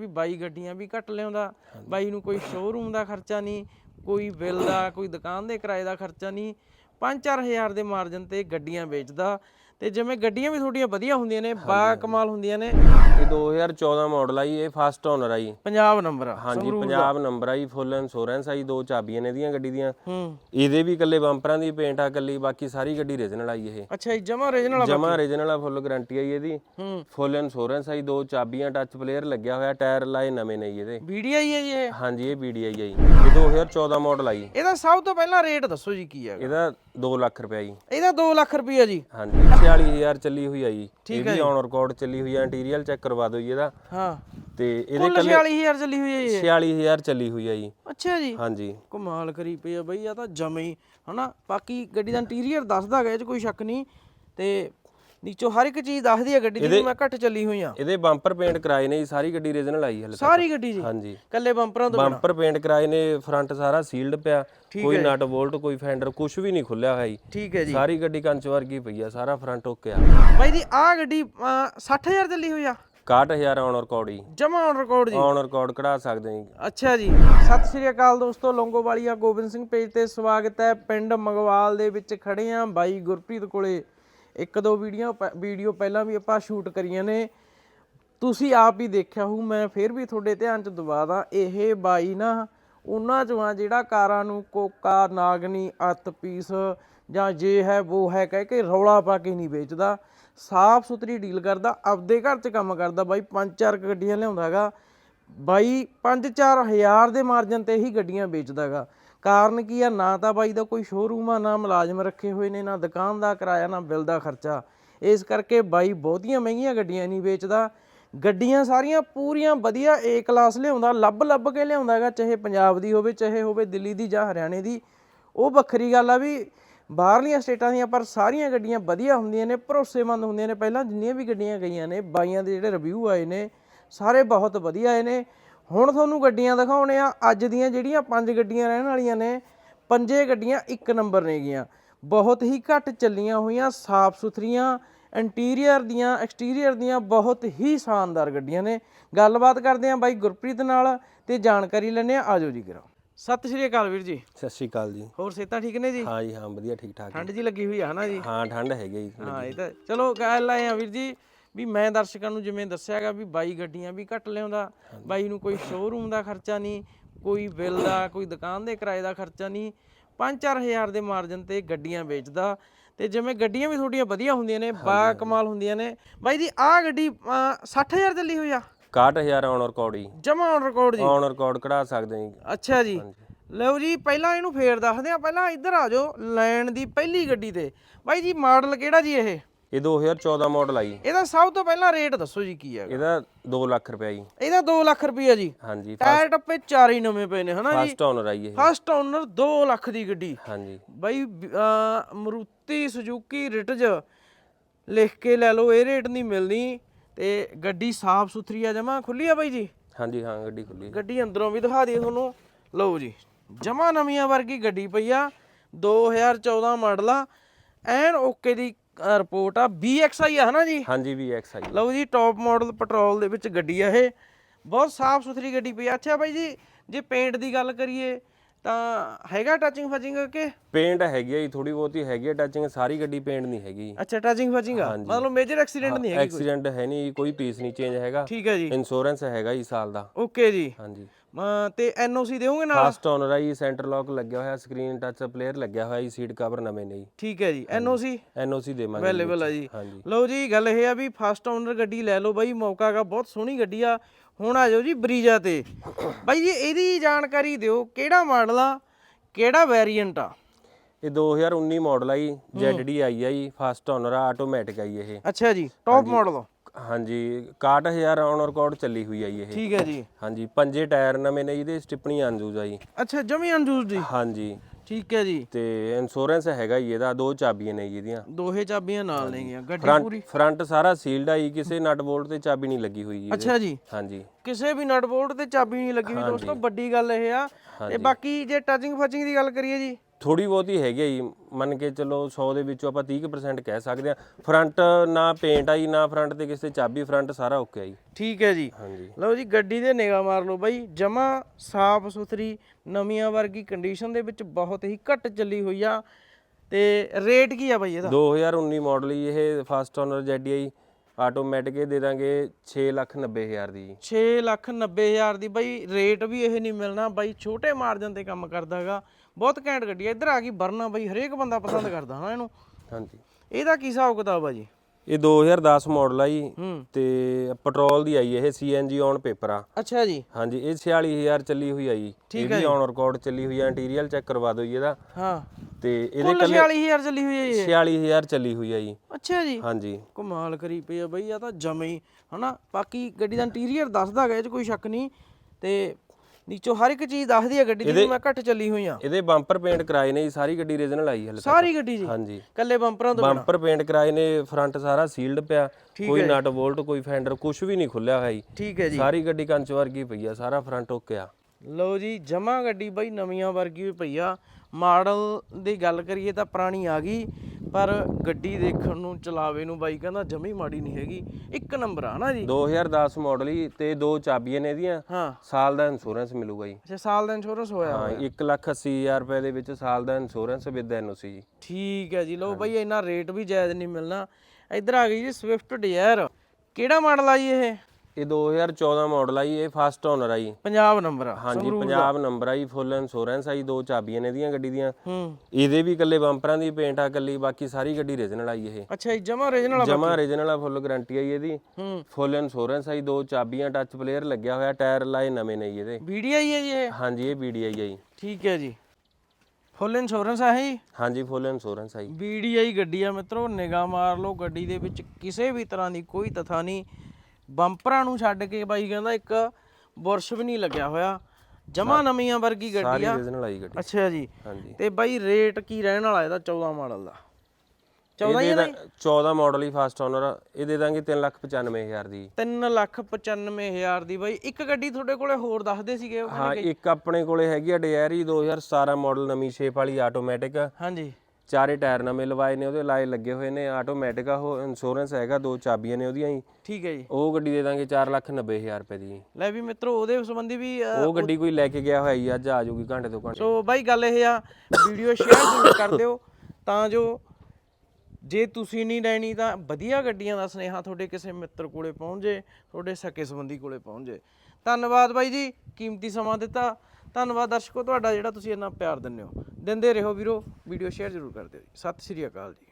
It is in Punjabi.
ਵੀ ਬਾਈ ਗੱਡੀਆਂ ਵੀ ਘੱਟ ਲਿਆਉਂਦਾ ਬਾਈ ਨੂੰ ਕੋਈ ਸ਼ੋਰੂਮ ਦਾ ਖਰਚਾ ਨਹੀਂ ਕੋਈ ਬਿੱਲ ਦਾ ਕੋਈ ਦੁਕਾਨ ਦੇ ਕਿਰਾਏ ਦਾ ਖਰਚਾ ਨਹੀਂ 5-4000 ਦੇ ਮਾਰਜਨ ਤੇ ਗੱਡੀਆਂ ਵੇਚਦਾ। ਤੇ ਜਿਵੇਂ ਗੱਡੀਆਂ ਵੀ ਤੁਹਾਡੀਆਂ ਵਧੀਆ ਹੁੰਦੀਆਂ ਨੇ ਬਾ ਕਮਾਲ ਹੁੰਦੀਆਂ ਨੇ। ਇਹ 2014 ਮਾਡਲ ਆ ਜੀ ਇਹ ਫਸਟ ਓਨਰ ਆ ਜੀ ਪੰਜਾਬ ਨੰਬਰ ਆ ਹਾਂਜੀ ਪੰਜਾਬ ਨੰਬਰ ਆ ਜੀ ਫੁੱਲ ਇੰਸ਼ੋਰੈਂਸ ਆ ਜੀ ਦੋ ਚਾਬੀਆਂ ਨੇ ਇਹਦੀਆਂ ਗੱਡੀ ਦੀਆਂ। ਹੂੰ। ਇਹਦੇ ਵੀ ਇਕੱਲੇ ਬੰਪਰਾਂ ਦੀ ਪੇਂਟ ਆ ਇਕੱਲੀ ਬਾਕੀ ਸਾਰੀ ਗੱਡੀ ਰੀਜਨਲ ਆ ਜੀ ਇਹ। ਅੱਛਾ ਜੀ ਜਮਾ ਓਰੀਜਨਲ ਜਮਾ ਰੀਜਨਲ ਆ ਫੁੱਲ ਗਾਰੰਟੀ ਆ ਜੀ ਇਹਦੀ। ਹੂੰ। ਫੁੱਲ ਇੰਸ਼ੋਰੈਂਸ ਆ ਜੀ ਦੋ ਚਾਬੀਆਂ ਟੱਚ ਪਲੇਅਰ ਲੱਗਿਆ ਹੋਇਆ ਟਾਇਰ ਲਾਏ ਨਵੇਂ ਨੇ ਜੀ ਇਹਦੇ। ਹੀ ਹੈ ਜੀ ਇਹ? ਹਾਂਜੀ ਇਹ BDI ਆ ਜੀ। ਇਹ 2014 ਮਾਡਲ ਆ ਜੀ ਇਹਦਾ ਸਭ ਤੋਂ ਪਹਿਲਾਂ ਰੇਟ ਦੱਸੋ ਜੀ ਕੀ ਹੈਗਾ? ਇਹਦਾ 2 ਲੱਖ ਰੁਪਏ ਜੀ। ਇਹਦਾ 2 ਲੱਖ ਰੁਪਈਆ ਜੀ। ਹਾਂਜੀ 46000 ਚੱਲੀ ਹੋਈ ਆ ਜੀ। ਇਹ ਵੀ ਔਨ ਰਿਕਾਰਡ ਚੱਲੀ ਹੋਈ ਆ ਇੰਟੀਰੀਅਰ ਚੈੱਕ ਕਰਵਾ ਦਿਓ ਜੀ ਇਹਦਾ। ਹਾਂ। ਤੇ ਇਹਦੇ ਕੁੱਲ 46000 ਚੱਲੀ ਹੋਈ ਹੈ ਇਹ। 46000 ਚੱਲੀ ਹੋਈ ਆ ਜੀ। ਅੱਛਾ ਜੀ। ਹਾਂਜੀ। ਕਮਾਲ ਕਰੀ ਪਈ ਆ ਬਈ ਆ ਤਾਂ ਜਮੇ ਹੀ ਹਨਾ? ਬਾਕੀ ਗੱਡੀ ਦਾ ਇੰਟੀਰੀਅਰ ਦੱਸਦਾ ਗਿਆ ਇਹ ਚ ਕੋਈ ਸ਼ੱਕ ਨਹੀਂ। ਤੇ ਨੀਚੋਂ ਹਰ ਇੱਕ ਚੀਜ਼ ਦੱਸਦੀ ਆ ਗੱਡੀ ਦੀ ਮੈਂ ਘੱਟ ਚੱਲੀ ਹੋਈ ਆ। ਇਹਦੇ ਬੰਪਰ ਪੇਂਟ ਕਰਾਏ ਨੇ ਜੀ ਸਾਰੀ ਗੱਡੀ ਰੀਜਨਲ ਆਈ ਹਲੇ ਸਾਰੀ ਗੱਡੀ ਜੀ? ਹਾਂਜੀ। ਕੱਲੇ ਬੰਪਰਾਂ ਤੋਂ ਬੰਪਰ ਪੇਂਟ ਕਰਾਏ ਨੇ ਫਰੰਟ ਸਾਰਾ ਸੀਲਡ ਪਿਆ। ਕੋਈ ਨਟ ਬੋਲਟ ਕੋਈ ਫੈਂਡਰ ਕੁਝ ਵੀ ਨਹੀਂ ਖੁੱਲਿਆ ਹੋਇਆ ਜੀ। ਠੀਕ ਹੈ ਜੀ। ਸਾਰੀ ਗੱਡੀ ਕੰਚ ਵਰਗੀ ਪਈ ਆ ਸਾਰਾ ਫਰੰਟ ਓਕੇ ਆ। ਬਾਈ ਦੀ ਆ ਗੱਡੀ ਅਹ, 60000 ਚੱਲੀ ਹੋਈ ਆ? 61000 ਔਨ ਰਿਕਾਰਡ ਜੀ। ਜਮਾ ਔਨ ਰਿਕਾਰਡ ਜੀ। ਔਨ ਰਿਕਾਰਡ ਕਢਾ ਸਕਦੇ ਜੀ। ਅੱਛਾ ਜੀ। ਸਤਿ ਸ਼੍ਰੀ ਅਕਾਲ ਦੋਸਤੋ ਲੌਂਗੋਵਾਲੀਆ ਗੋਬਿੰਦ ਸਿੰਘ ਪੇਜ ਤੇ ਸਵਾਗਤ ਹੈ। ਪਿੰਡ ਮੰਗਵਾਲ ਦੇ ਵਿੱਚ ਖੜੇ ਆਂ ਬਾਈ ਗੁਰਪ੍ਰੀਤ ਕੋਲੇ। ਇੱਕ ਦੋ ਵੀਡੀਓ ਵੀਡੀਓ ਪਹਿਲਾਂ ਵੀ ਆਪਾਂ ਸ਼ੂਟ ਕਰੀਆਂ ਨੇ। ਤੁਸੀਂ ਆਪ ਹੀ ਦੇਖਿਆ ਹੋਊ, ਮੈਂ ਫਿਰ ਵੀ ਤੁਹਾਡੇ ਧਿਆਨ ਚ ਦਵਾ ਦਾਂ, ਇਹ ਬਾਈ ਨਾ ਉਹਨਾਂ ਚੋਂ ਆ ਜਿਹੜਾ ਕਾਰਾਂ ਨੂੰ ਕੋਕਾ, ਨਾਗਨੀ, ਅੱਤ ਪੀਸ ਜਾਂ ਜੇ ਹੈ ਉਹ ਹੈ ਕਹਿ ਕੇ ਰੌਲਾ ਪਾ ਕੇ ਨਹੀਂ ਵੇਚਦਾ। ਸਾਫ਼ ਸੁਥਰੀ ਡੀਲ ਕਰਦਾ, ਆਪਦੇ ਘਰ 'ਚ ਕੰਮ ਕਰਦਾ ਬਾਈ, ਪੰਜ ਚਾਰ ਕੁ ਗੱਡੀਆਂ ਲਿਆਉਂਦਾ ਹੈਗਾ। ਬਾਈ 5-4 ਹਜ਼ਾਰ ਦੇ ਮਾਰਜਨ ਤੇ ਹੀ ਗੱਡੀਆਂ ਵੇਚਦਾਗਾ ਕਾਰਨ ਕੀ ਆ? ਨਾ ਤਾਂ ਬਾਈ ਦਾ ਕੋਈ ਸ਼ੋਰੂਮ ਆ, ਨਾ ਮੁਲਾਜ਼ਮ ਰੱਖੇ ਹੋਏ ਨੇ, ਨਾ ਦੁਕਾਨ ਦਾ ਕਿਰਾਇਆ, ਨਾ ਬਿੱਲ ਦਾ ਖਰਚਾ। ਇਸ ਕਰਕੇ ਬਾਈ ਬਹੁਤੀਆਂ ਮਹਿੰਗੀਆਂ ਗੱਡੀਆਂ ਨਹੀਂ ਵੇਚਦਾ। ਗੱਡੀਆਂ ਸਾਰੀਆਂ ਪੂਰੀਆਂ ਵਧੀਆ ਏ ਕਲਾਸ ਲਿਆਉਂਦਾ, ਲੱਭ ਲੱਭ ਕੇ ਲਿਆਉਂਦਾ ਹੈਗਾ, ਚਾਹੇ ਪੰਜਾਬ ਦੀ ਹੋਵੇ, ਚਾਹੇ ਹੋਵੇ ਦਿੱਲੀ ਦੀ ਜਾਂ ਹਰਿਆਣੇ ਦੀ। ਉਹ ਵੱਖਰੀ ਗੱਲ ਆ ਵੀ ਬਾਹਰਲੀਆਂ ਸਟੇਟਾਂ ਦੀਆਂ, ਪਰ ਸਾਰੀਆਂ ਗੱਡੀਆਂ ਵਧੀਆ ਹੁੰਦੀਆਂ ਨੇ, ਭਰੋਸੇਮੰਦ ਹੁੰਦੀਆਂ ਨੇ। ਪਹਿਲਾਂ ਜਿੰਨੀਆਂ ਵੀ ਗੱਡੀਆਂ ਗਈਆਂ ਨੇ, ਬਾਈਆਂ ਦੇ ਜਿਹੜੇ ਰਿਵਿਊ ਆਏ ਨੇ, ਸਾਰੇ ਬਹੁਤ ਵਧੀਆ ਆਏ ਨੇ। ਹੁਣ ਤੁਹਾਨੂੰ ਗੱਡੀਆਂ ਦਿਖਾਉਣੇ ਆ। ਅੱਜ ਦੀਆਂ ਜਿਹੜੀਆਂ ਪੰਜ ਗੱਡੀਆਂ ਰਹਿਣ ਵਾਲੀਆਂ ਨੇ ਪੰਜੇ ਗੱਡੀਆਂ ਇੱਕ ਨੰਬਰ ਨੇਗੀਆਂ ਬਹੁਤ ਹੀ ਘੱਟ ਚੱਲੀਆਂ ਹੋਈਆਂ ਸਾਫ਼ ਸੁਥਰੀਆਂ ਇੰਟੀਰੀਅਰ ਦੀਆਂ ਐਕਸਟੀਰੀਅਰ ਦੀਆਂ ਬਹੁਤ ਹੀ ਸ਼ਾਨਦਾਰ ਗੱਡੀਆਂ ਨੇ। ਗੱਲਬਾਤ ਕਰਦੇ ਆਂ ਬਾਈ ਗੁਰਪ੍ਰੀਤ ਨਾਲ ਤੇ ਜਾਣਕਾਰੀ ਲੈਣੇ ਆ। ਆਜੋ ਜੀ ਕਰੋ ਸਤਿ ਸ਼੍ਰੀ ਅਕਾਲ ਵੀਰ ਜੀ। ਸਤਿ ਸ਼੍ਰੀ ਅਕਾਲ ਜੀ। ਹੋਰ ਸਿਹਤਾਂ ਠੀਕ ਨੇ ਜੀ? ਹਾਂ ਜੀ ਹਾਂ ਵਧੀਆ ਠੀਕ ਠਾਕ ਠੰਡ ਜੀ ਲੱਗੀ ਹੋਈ ਆ ਹਨਾ ਜੀ? ਹਾਂ ਠੰਡ ਹੈਗੀ ਜੀ ਹਾਂ ਇਹ ਤਾਂ ਚਲੋ ਗੱਲ ਆਏ ਆ ਵੀਰ ਜੀ ਵੀ ਮੈਂ ਦਰਸ਼ਕਾਂ ਨੂੰ ਜਿਵੇਂ ਦੱਸਿਆਗਾ ਵੀ ਬਾਈ ਗੱਡੀਆਂ ਵੀ ਘੱਟ ਲਿਆਉਂਦਾ ਬਾਈ ਨੂੰ ਕੋਈ ਸ਼ੋਰੂਮ ਦਾ ਖਰਚਾ ਨਹੀਂ ਕੋਈ ਬਿੱਲ ਦਾ ਕੋਈ ਦੁਕਾਨ ਦੇ ਕਿਰਾਏ ਦਾ ਖਰਚਾ ਨਹੀਂ 5-4000 ਦੇ ਮਾਰਜਨ ਤੇ ਗੱਡੀਆਂ ਵੇਚਦਾ ਤੇ ਜਿਵੇਂ ਗੱਡੀਆਂ ਵੀ ਤੁਹਾਡੀਆਂ ਵਧੀਆ ਹੁੰਦੀਆਂ ਨੇ ਬਾ ਕਮਾਲ ਹੁੰਦੀਆਂ ਨੇ ਬਾਈ ਦੀ ਆ ਗੱਡੀ ਅਹ, 60000 ਚੱਲੀ ਹੋਈ ਆ? 61000 ਔਨ ਰਿਕਾਰਡ ਜੀ। ਜਮਾ ਔਨ ਰਿਕਾਰਡ ਜੀ। ਔਨ ਰਿਕਾਰਡ ਕਢਾ ਸਕਦੇ ਜੀ। ਅੱਛਾ ਜੀ। ਲਓ ਜੀ ਪਹਿਲਾਂ ਇਹਨੂੰ ਫੇਰ ਦੱਸਦੇ ਆ ਪਹਿਲਾਂ ਇੱਧਰ ਆ ਜਾਓ ਲੈਣ ਦੀ ਪਹਿਲੀ ਗੱਡੀ ਤੇ। ਬਾਈ ਜੀ ਮਾਡਲ ਕਿਹੜਾ ਜੀ ਇਹ? ਇਹ 2014 ਮਾਡਲ ਆ ਜੀ। ਇਹਦਾ ਸਭ ਤੋਂ ਪਹਿਲਾਂ ਰੇਟ ਦੱਸੋ ਜੀ ਕੀ ਹੈਗਾ? ਇਹਦਾ 2 ਲੱਖ ਰੁਪਏ ਜੀ। ਇਹਦਾ 2 ਲੱਖ ਰੁਪਈਆ ਜੀ। ਹਾਂਜੀ ਟਾਇਰ ਟੱਪੇ ਚਾਰ ਹੀ ਨਵੇਂ ਪਏ ਨੇ ਹਨਾ ਜੀ? ਫਸਟ ਓਨਰ ਆਈ ਇਹ। ਫਸਟ ਓਨਰ 2 ਲੱਖ ਦੀ ਗੱਡੀ। ਹਾਂਜੀ। ਬਾਈ ਮਰੂਤੀ ਸੁਜ਼ੂਕੀ ਰਿਟਜ ਲਿਖ ਕੇ ਲੈ ਲਓ ਇਹ ਰੇਟ ਨਹੀਂ ਮਿਲਣੀ ਤੇ ਗੱਡੀ ਸਾਫ਼ ਸੁਥਰੀ ਆ ਜਮਾ ਖੁੱਲੀ ਆ ਬਾਈ ਜੀ? ਹਾਂਜੀ ਹਾਂ ਗੱਡੀ ਖੁੱਲੀ ਹੈ। ਗੱਡੀ ਅੰਦਰੋਂ ਵੀ ਦਿਖਾ ਦਈਏ ਤੁਹਾਨੂੰ। ਲਓ ਜੀ ਜਮਾ ਨਵੀਆਂ ਵਰਗੀ ਗੱਡੀ ਪਈ ਆ 2014 ਮਾਡਲ ਆ। ਐਨ ਓਕੇ ਦੀ ਰਿਪੋਰਟ ਆ BXI ਆ ਹਨਾ ਜੀ? ਹਾਂਜੀ ਆਈ ਲਓ ਜੀ ਟੌਪ ਮਾਡਲ ਪੈਟਰੋਲ ਦੇ ਵਿੱਚ ਗੱਡੀ ਆ ਇਹ। ਬਹੁਤ ਸਾਫ਼ ਸੁਥਰੀ ਗੱਡੀ ਪਈ ਆ। ਅੱਛਾ ਬਾਈ ਜੀ ਜੇ ਪੇਂਟ ਦੀ ਗੱਲ ਕਰੀਏ ਤਾਂ ਹੈਗਾ ਟੱਚਿੰਗ ਫਚਿੰਗ ਕਿ ਪੇਂਟ ਹੈਗੀ ਆ ਜੀ ਥੋੜੀ ਬਹੁਤੀ ਹੈਗੀ ਆ ਟੱਚਿੰਗ ਸਾਰੀ ਗੱਡੀ ਪੇਂਟ ਨਹੀਂ ਹੈਗੀ। ਅੱਛਾ ਟੱਚਿੰਗ ਫਚਿੰਗ ਆ? ਮਤਲਬ ਮੇਜਰ ਐਕਸੀਡੈਂਟ ਨਹੀਂ ਹੈਗੀ ਐਕਸੀਡੈਂਟ ਹੈ ਨਹੀਂ ਕੋਈ ਪੀਸ ਨਹੀਂ ਚੇਂਜ ਹੈਗਾ। ਠੀਕ ਹੈ ਜੀ। ਇੰਸ਼ੋਰੈਂਸ ਹੈਗਾ ਜੀ ਸਾਲ ਦਾ। ਓਕੇ ਜੀ। ਹਾਂਜੀ। ਤੇ ਐਨਓਸੀ ਦੇਵੋਗੇ ਨਾਲ? ਫਸਟ ਓਨਰ ਆ ਜੀ ਸੈਂਟਰ ਲੌਕ ਲੱਗਿਆ ਹੋਇਆ ਸਕਰੀਨ ਟੱਚ ਪਲੇਅਰ ਲੱਗਿਆ ਹੋਇਆ ਜੀ ਸੀਟ ਕਵਰ ਨਵੇਂ ਨੇ ਜੀ। ਠੀਕ ਹੈ ਜੀ ਐਨਓਸੀ ਐਨਓਸੀ ਦੇਵਾਂਗੇ ਅਵੇਲੇਬਲ ਆ ਜੀ। ਲਓ ਜੀ ਗੱਲ ਇਹ ਆ ਵੀ ਫਸਟ ਓਨਰ ਗੱਡੀ ਲੈ ਲਓ ਬਾਈ ਮੌਕਾ ਗਾ ਬਹੁਤ ਸੋਹਣੀ ਗੱਡੀ ਆ। ਹੁਣ ਆ ਜਾਓ ਜੀ ਬਰੀਜਾ ਤੇ। ਬਾਈ ਜੀ ਇਹਦੀ ਜਾਣਕਾਰੀ ਦਿਓ ਕਿਹੜਾ ਮਾਡਲ ਆ ਕਿਹੜਾ ਵੈਰੀਐਂਟ ਆ? ਇਹ 2019 ਮਾਡਲ ਆ ਜੀ ZD ਆਈ ਆ ਜੀ ਫਸਟ ਓਨਰ ਆ ਆਟੋਮੈਟਿਕ ਆ ਜੀ ਇਹ। ਅੱਛਾ ਜੀ ਟੌਪ ਮਾਡਲ ਹਾਂਜੀ 61000 ਔਨ ਰਿਕਾਰਡ ਚੱਲੀ ਹੋਈ ਆ ਜੀ ਇਹ। ਠੀਕ ਹੈ ਜੀ। ਹਾਂਜੀ ਪੰਜੇ ਟਾਇਰ ਨਵੇਂ ਨੇ ਇਹਦੇ ਸਟਿਪਣੀ ਅਨਯੂਜ਼ ਆ ਜੀ। ਅੱਛਾ ਜਮੀ ਅਨਯੂਜ਼ਡ ਜੀ? ਹਾਂਜੀ। ਠੀਕ ਹੈ ਜੀ। ਤੇ ਇੰਸ਼ੋਰੈਂਸ ਹੈਗਾ ਜੀ ਇਹਦਾ ਦੋ ਚਾਬੀਆਂ ਨੇ ਜੀ ਇਹਦੀਆਂ। ਦੋਹੇ ਚਾਬੀਆਂ ਨਾਲ ਨੇਗੀਆਂ ਗੱਡੀ ਪੂਰੀ? ਫਰੰਟ ਸਾਰਾ ਸੀਲਡ ਆ ਜੀ ਕਿਸੇ ਨਟ ਬੋਲਟ ਤੇ ਚਾਬੀ ਨਹੀਂ ਲੱਗੀ ਹੋਈ ਜੀ। ਅੱਛਾ ਜੀ। ਹਾਂਜੀ। ਕਿਸੇ ਵੀ ਨਟ ਬੋਲਟ ਤੇ ਚਾਬੀ ਨਹੀਂ ਲੱਗੀ ਹੋਈ ਦੋਸਤੋ ਵੱਡੀ ਗੱਲ ਇਹ ਆ। ਤੇ ਬਾਕੀ ਜੇ ਟੱਚਿੰਗ ਫਚਿੰਗ ਦੀ ਗੱਲ ਕਰੀਏ ਜੀ ਥੋੜੀ ਬਹੁਤੀ ਹੈਗੀ ਆ ਜੀ। ਮੰਨ ਕੇ ਚਲੋ 100 ਦੇ ਵਿੱਚੋਂ ਆਪਾਂ 30% ਕਹਿ ਸਕਦੇ ਆ ਫਰੰਟ ਨਾ ਪੇਂਟ ਆਈ ਨਾ ਫਰੰਟ ਤੇ ਕਿਸੇ ਚਾਬੀ ਫਰੰਟ ਸਾਰਾ ਓਕੇ ਆ ਜੀ। ਠੀਕ ਹੈ ਜੀ। ਹਾਂਜੀ। ਲਓ ਜੀ ਗੱਡੀ ਦੇ ਨਿਗਾਹ ਮਾਰ ਲਓ ਬਾਈ। ਜਮਾ ਸਾਫ਼ ਸੁਥਰੀ ਨਵੀਆਂ ਵਰਗੀ ਕੰਡੀਸ਼ਨ ਦੇ ਵਿੱਚ ਬਹੁਤ ਹੀ ਘੱਟ ਚੱਲੀ ਹੋਈ ਆ। ਤੇ ਰੇਟ ਕੀ ਆ ਬਾਈ ਇਹਦਾ? 2019 ਮਾਡਲ ਜੀ ਇਹ ਫਸਟ ਓਨਰ ZDI ਆਟੋਮੈਟਿਕ ਇਹ ਦੇ ਦਾਂਗੇ 690000 ਦੀ ਜੀ। 6 ਲੱਖ 90 ਹਜ਼ਾਰ ਦੀ ਬਾਈ। ਰੇਟ ਵੀ ਇਹ ਨਹੀਂ ਮਿਲਣਾ। ਬਾਈ ਛੋਟੇ ਮਾਰਜਨ ਤੇ ਕੰਮ ਕਰਦਾਗਾ। ਬਹੁਤ ਘੈਂਟ ਗੱਡੀ ਆ। ਇੱਧਰ ਆ ਗਈ ਵਰਨਾ ਬਾਈ ਹਰੇਕ ਬੰਦਾ ਪਸੰਦ ਕਰਦਾ ਹਾਂ ਇਹਨੂੰ। ਹਾਂਜੀ। ਇਹਦਾ ਕੀ ਹਿਸਾਬ ਕਿਤਾਬ ਆ ਜੀ? ਇਹ 2010 ਮਾਡਲ ਆ ਜੀ ਤੇ ਪੈਟਰੋਲ ਦੀ ਆਈ ਇਹ CNG ਔਨ ਪੇਪਰ ਆ। ਅੱਛਾ ਜੀ। ਹਾਂਜੀ ਇਹ 46000 ਚੱਲੀ ਹੋਈ ਆ ਜੀ। ਇਹ ਵੀ ਔਨ ਰਿਕਾਰਡ ਚੱਲੀ ਹੋਈ ਆ ਇੰਟੀਰੀਅਰ ਚੈੱਕ ਕਰਵਾ ਦਿਓ ਜੀ ਇਹਦਾ। ਹਾਂ। ਤੇ ਇਹਦੇ ਕੁੱਲ 46000 ਚੱਲੀ ਹੋਈ ਹੈ ਜੀ ਇਹ। 46000 ਚੱਲੀ ਹੋਈ ਆ ਜੀ। ਅੱਛਾ ਜੀ। ਹਾਂਜੀ। ਕਮਾਲ ਕਰੀ ਪਈ ਆ ਬਈ ਆ ਤਾਂ ਜਮੇ ਹੀ ਹਨਾ। ਬਾਕੀ ਗੱਡੀ ਦਾ ਇੰਟੀਰੀਅਰ ਦੱਸਦਾ ਹੈਗਾ ਇਹ 'ਚ ਕੋਈ ਸ਼ੱਕ ਨਹੀਂ। ਤੇ ਨੀਚੋਂ ਹਰ ਇੱਕ ਚੀਜ਼ ਦੱਸਦੀ ਆ ਗੱਡੀ ਦੀ ਮੈਂ ਘੱਟ ਚੱਲੀ ਹੋਈ ਆ। ਇਹਦੇ ਬੰਪਰ ਪੇਂਟ ਕਰਾਏ ਨੇ ਜੀ ਸਾਰੀ ਗੱਡੀ ਰੀਜਨਲ ਆਈ ਹਲੇ ਸਾਰੀ ਗੱਡੀ ਜੀ। ਹਾਂਜੀ। ਕੱਲੇ ਬੰਪਰਾਂ ਤੋਂ ਬੰਪਰ ਪੇਂਟ ਕਰਾਏ ਨੇ ਫਰੰਟ ਸਾਰਾ ਸੀਲਡ ਪਿਆ। ਕੋਈ ਨਟ ਵੋਲਟ ਕੋਈ ਫੈਂਡਰ ਕੁਝ ਵੀ ਨਹੀਂ ਖੁੱਲਿਆ ਹੋਇਆ ਜੀ। ਠੀਕ ਹੈ ਜੀ। ਸਾਰੀ ਗੱਡੀ ਕੰਚ ਵਰਗੀ ਪਈ ਆ ਸਾਰਾ ਫਰੰਟ ਓਕੇ ਆ। ਲਓ ਜੀ ਜਮਾ ਗੱਡੀ ਬਈ ਨਵੀਆਂ ਵਰਗੀ ਹੋਈ ਪਈ ਆ। ਮਾਡਲ ਦੀ ਗੱਲ ਕਰੀਏ ਤਾਂ ਪੁਰਾਣੀ ਆ ਗਈ। ਪਰ ਗੱਡੀ ਦੇਖਣ ਨੂੰ ਚਲਾਵੇ ਨੂੰ ਬਾਈ ਕਹਿੰਦਾ ਜਮੀ ਮਾੜੀ ਨਹੀਂ ਹੈਗੀ। ਇੱਕ ਨੰਬਰ ਆ ਨਾ ਜੀ। 2010 ਮਾਡਲ ਹੀ ਤੇ ਦੋ ਚਾਬੀਆਂ ਨੇ ਇਹਦੀਆਂ। ਹਾਂ। ਸਾਲ ਦਾ ਇੰਸ਼ੋਰੈਂਸ ਮਿਲੂਗਾ ਜੀ। ਅੱਛਾ ਸਾਲ ਦਾ ਇੰਸ਼ੋਰੈਂਸ ਹੋਇਆ ਹਾਂ 180000 ਰੁਪਏ ਦੇ ਵਿੱਚ ਸਾਲ ਦਾ ਇੰਸ਼ੋਰੈਂਸ ਵਿਦ ਐਨਓਸੀ ਜੀ। ਠੀਕ ਹੈ ਜੀ। ਲਓ ਬਈ ਇਹਨਾਂ ਰੇਟ ਵੀ ਜਾਇਜ਼ ਨਹੀਂ ਮਿਲਣਾ। ਇੱਧਰ ਆ ਗਈ ਜੀ ਸਵਿਫਟ ਡਿਜ਼ਾਇਰ ਕਿਹੜਾ ਮਾਡਲ ਆ ਜੀ ਇਹ? ਇਹ 2014 ਮਾਡਲ ਆ ਜੀ ਇਹ ਫਸਟ ਓਨਰ ਆ ਜੀ। ਪੰਜਾਬ ਨੰਬਰ ਆ ਹਾਂਜੀ ਪੰਜਾਬ ਨੰਬਰ ਆ ਜੀ ਫੁੱਲ ਇੰਸ਼ੋਰੈਂਸ ਆ ਜੀ ਦੋ ਚਾਬੀਆਂ ਨੇ ਇਹਦੀਆਂ ਗੱਡੀ ਦੀਆਂ। ਹੂੰ। ਇਹਦੇ ਵੀ ਇਕੱਲੇ ਬੰਪਰਾਂ ਦੀ ਪੇਂਟ ਆ ਇਕੱਲੀ ਬਾਕੀ ਸਾਰੀ ਗੱਡੀ ਰੀਜਨਲ ਆਈ ਇਹ। ਅੱਛਾ ਜੀ ਜਮਾ ਓਰੀਜਨਲ ਜਮਾ ਰੀਜਨਲ ਆ ਫੁੱਲ ਗਾਰੰਟੀ ਆ ਜੀ ਇਹਦੀ। ਹੂੰ। ਫੁੱਲ ਇੰਸ਼ੋਰੈਂਸ ਆ ਜੀ ਦੋ ਚਾਬੀਆਂ ਟੱਚ ਪਲੇਅਰ ਲੱਗਿਆ ਹੋਇਆ ਟਾਇਰ ਲਾਏ ਨਵੇਂ ਨੇ ਜੀ ਇਹਦੇ। ਵੀਡੀਆਈ ਹੈ ਜੀ ਇਹ? ਹਾਂਜੀ ਇਹ BDI ਆ ਜੀ। ਠੀਕ ਹੈ ਜੀ। ਫੁੱਲ ਇੰਸ਼ੋਰੈਂਸ ਆ ਜੀ? ਹਾਂਜੀ ਫੁੱਲ ਇੰਸ਼ੋਰੈਂਸ ਆ ਜੀ ਵੀਡੀਆਈ ਗੱਡੀ ਆ ਮਿੱਤਰੋ ਨਿਗਾਹ ਮਾਰ ਲਓ ਗੱਡੀ ਦੇ ਵਿੱਚ ਕਿਸੇ ਵੀ ਤਰ੍ਹਾਂ ਦੀ ਕੋਈ ਤਥਾ ਨਹੀਂ। ਬੰਪਰਾਂ ਨੂੰ ਛੱਡ ਕੇ ਬਾਈ ਕਹਿੰਦਾ ਇੱਕ ਬੁਰਸ਼ ਵੀ ਨਹੀਂ ਲੱਗਿਆ ਹੋਇਆ। ਜਮਾ ਨਵੀਆਂ ਵਰਗੀ ਗੱਡੀ ਸਾਰੀ ਆ। ਰੀਜਨਲ ਆਈ ਗੱਡੀ। ਅੱਛਾ ਜੀ। ਹਾਂਜੀ। ਤੇ ਬਾਈ ਰੇਟ ਕੀ ਰਹਿਣ ਵਾਲਾ ਇਹਦਾ 14 ਮਾਡਲ ਦਾ? 14 ਇਹਦੇ ਦਾ 14 ਮਾਡਲ ਹੀ ਫਸਟ ਓਨਰ ਇਹ ਦੇ ਦਾਂਗੇ 395000 ਦੀ। 3 ਲੱਖ 95000 ਦੀ ਬਾਈ। ਇੱਕ ਗੱਡੀ ਤੁਹਾਡੇ ਕੋਲੇ ਹੋਰ ਦੱਸਦੇ ਸੀਗੇ ਉਹ ਹਾਂ ਇੱਕ ਆਪਣੇ ਕੋਲੇ ਹੈਗੀ ਆ ਡਿਆਰੀ 2017 ਮਾਡਲ ਨਵੀਂ ਸ਼ੇਪ ਵਾਲੀ ਆਟੋਮੈਟਿਕ ਹਾਂਜੀ। ਚਾਰੇ ਟਾਇਰ ਨਵੇਂ ਲਵਾਏ ਨੇ ਉਹਦੇ ਲਾਏ ਲੱਗੇ ਹੋਏ ਨੇ ਆਟੋਮੈਟਿਕ ਆ ਉਹ ਇੰਸ਼ੋਰੈਂਸ ਹੈਗਾ ਦੋ ਚਾਬੀਆਂ ਨੇ ਉਹਦੀਆਂ ਹੀ। ਠੀਕ ਹੈ ਜੀ। ਉਹ ਗੱਡੀ ਦੇ ਦਾਂਗੇ 490000 ਰੁਪਏ ਦੀ ਲੈ ਵੀ ਮਿੱਤਰੋ ਉਹਦੇ ਸੰਬੰਧੀ ਵੀ ਅ, ਉਹ ਗੱਡੀ ਕੋਈ ਲੈ ਕੇ ਗਿਆ ਹੋਇਆ ਜੀ ਅੱਜ ਆ ਜਾਊਗੀ ਘੰਟੇ ਤੋਂ ਘੰਟੇ। ਸੋ ਬਾਈ ਗੱਲ ਇਹ ਆ ਵੀਡੀਓ ਸ਼ੇਅਰ ਜ਼ਰੂਰ ਕਰ ਦਿਓ ਤਾਂ ਜੋ ਜੇ ਤੁਸੀਂ ਨਹੀਂ ਲੈਣੀ ਤਾਂ ਵਧੀਆ ਗੱਡੀਆਂ ਦਾ ਸੁਨੇਹਾ ਤੁਹਾਡੇ ਕਿਸੇ ਮਿੱਤਰ ਕੋਲੇ ਪਹੁੰਚ ਜੇ ਤੁਹਾਡੇ ਸਕੇ ਸੰਬੰਧੀ ਕੋਲੇ ਪਹੁੰਚ ਜੇ। ਧੰਨਵਾਦ ਬਾਈ ਜੀ ਕੀਮਤੀ ਸਮਾਂ ਦਿੱਤਾ। ਧੰਨਵਾਦ ਦਰਸ਼ਕੋ, ਤੁਹਾਡਾ ਜਿਹੜਾ ਤੁਸੀਂ ਇੰਨਾ ਪਿਆਰ ਦਿੰਦੇ ਹੋ। ਦਿੰਦੇ ਰਹੋ ਵੀਰੋ, ਵੀਡੀਓ ਸ਼ੇਅਰ ਜ਼ਰੂਰ ਕਰ ਦਿਓ ਜੀ। ਸਤਿ ਸ਼੍ਰੀ ਅਕਾਲ ਜੀ।